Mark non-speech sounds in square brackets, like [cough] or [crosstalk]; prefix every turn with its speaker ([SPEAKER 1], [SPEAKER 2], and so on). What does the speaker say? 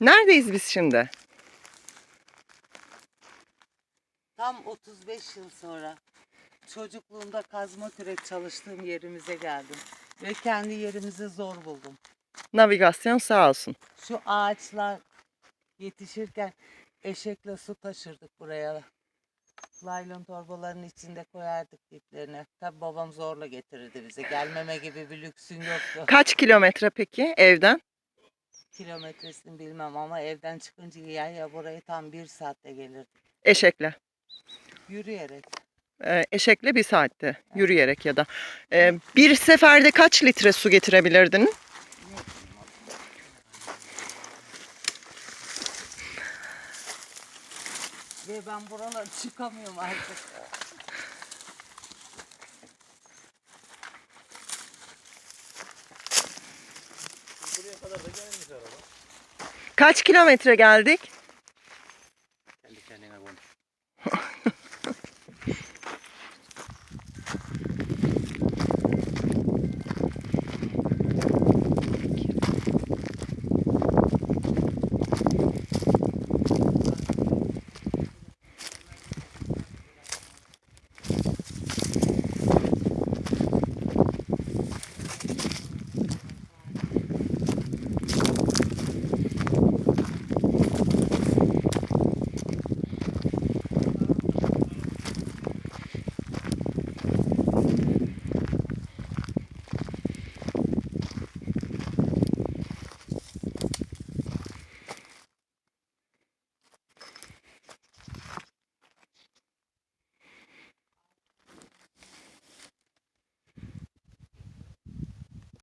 [SPEAKER 1] Neredeyiz biz şimdi?
[SPEAKER 2] Tam 35 yıl sonra çocukluğumda kazma kürek çalıştığım yerimize geldim. Ve kendi yerimizi zor buldum.
[SPEAKER 1] Navigasyon sağ olsun.
[SPEAKER 2] Şu ağaçlar yetişirken eşekle su taşırdık buraya. Laylon torbaların içinde koyardık diplerine. Tabi babam zorla getirirdi bize. Gelmeme gibi bir lüksün yoktu.
[SPEAKER 1] Kaç kilometre peki evden?
[SPEAKER 2] Kilometresini bilmem ama evden çıkınca ya buraya tam bir saatte gelirdik.
[SPEAKER 1] Eşekle.
[SPEAKER 2] Yürüyerek.
[SPEAKER 1] Ee, eşekle bir saatte yürüyerek ya da. Ee, bir seferde kaç litre su getirebilirdin?
[SPEAKER 2] Ve ben buralara çıkamıyorum artık.
[SPEAKER 1] Kaç kilometre geldik? Kendi kendine konuş. [laughs]